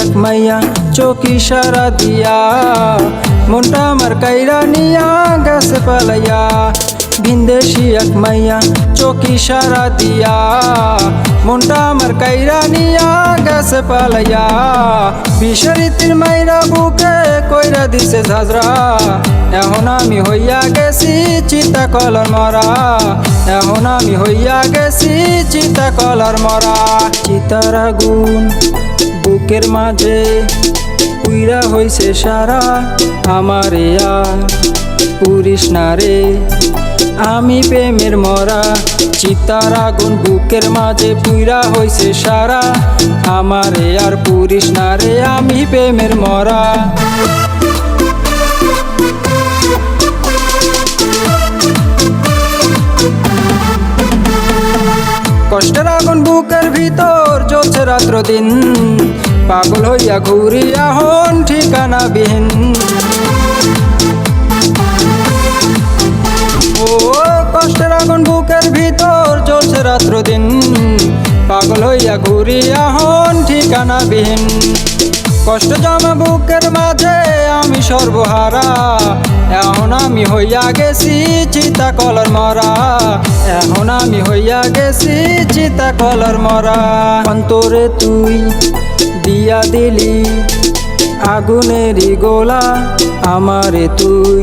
এক মাইয়া চোখি সারা দিয়া। মনটা আমার কাইরা নিয়া গেছে পালাইয়া। ভিনদেশি এক মাইয়া চোখি সারা দিয়া। মনটা আমার কাইরা নিয়া গেছে পালাইয়া। বিশরীতির মাইরা বুকে কইরা দিছে ঝাঁঝরা। এখন আমি হইয়া গেছি চিতা কলর মরা। এখন আমি হইয়া গেছি চিতা কলর মরা। চিতার আগুন। বুকের মাঝে উইরা হইছে সারা আমারে পুরিস না রে। আমি প্রেমের মরা চিতার আগুন বুকের মাঝে পুইরা হইছে সারা আমারে আর পুরিস না রে। আমি প্রেমের মরা কষ্টের আগুন বুকের ভিতর জ্বলছে রাত্র দিন পাগল হইয়া ঘুরিয়া হন ঠিকানা বিহীন ও কষ্টের আগুন বুকের ভিতর জ্বলছে রাত্র দিন পাগল হইয়া ঘুরি আহন ঠিকানা বিহীন কষ্ট জমা বুকের মাঝে আমি সর্বহারা। এখন আমি হইয়া গেছি চিতা কলর মরা। এখন আমি হইয়া গেছি চিতা কলর মরা। অন্তরে তুই দিয়া দিলি আগুনেরই গোলা, আমারে তুই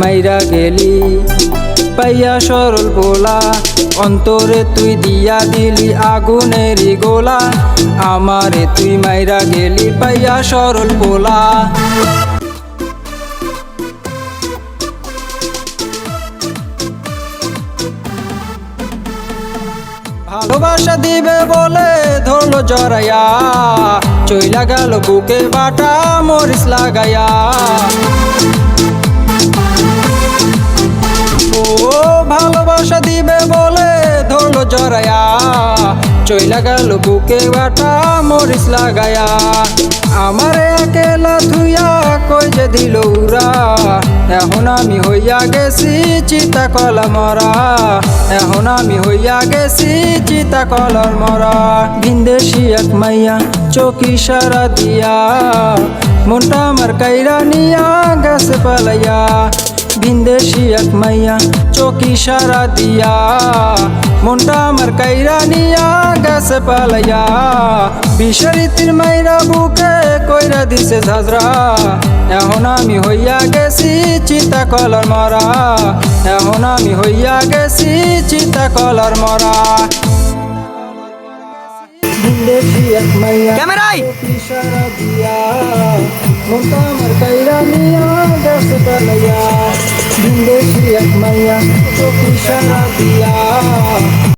মাইরা গেলি। পাইয়া সরল গোলা, অন্তরে তুই দিয়া দিলি আগুনেরই গোলা, আমারে তুই মাইরা গেলি, পাইয়া সরল গোলা। ভালোবাসা দিবে বলে ধরলো জরাইয়া চইলা গেল বুকে বাটা মরিস লাগাইয়া ও ভালোবাসা দিবে বলে ধরলো জরাইয়া চইলা গেল বুকে বাটা মরিস লাগাইয়া আমারে একেলা ধুইয়া কই যে দিল উরা এখন আমি হইয়া গেছি চিতা কলা মরা। এখন আমি হইয়া গেছি চিতা কলার মরা। ভিনদেশি এক মাইয়া চকি সারা দিয়া। মনটা আমার কাইরা নিয়া গেছে পালাইয়া। ভিনদেশি এক মাইয়া চোখি সারা দিয়া। মনটা আমার কাইরা নিয়া গেছে পালাইয়া। বিশরীতির মাইরা বুকে কইরা দিছে ঝাঁঝরা। এখন আমি হইয়া গেছি চিতা কলার মরা। এখন আমি হইয়া গেছি চিতা কলার মরা ক্যামেরায়! মনটা আমার কাইরা নিয়া গেছে পালাইয়া। এক মাইয়া চোখ ইশারা দিয়া।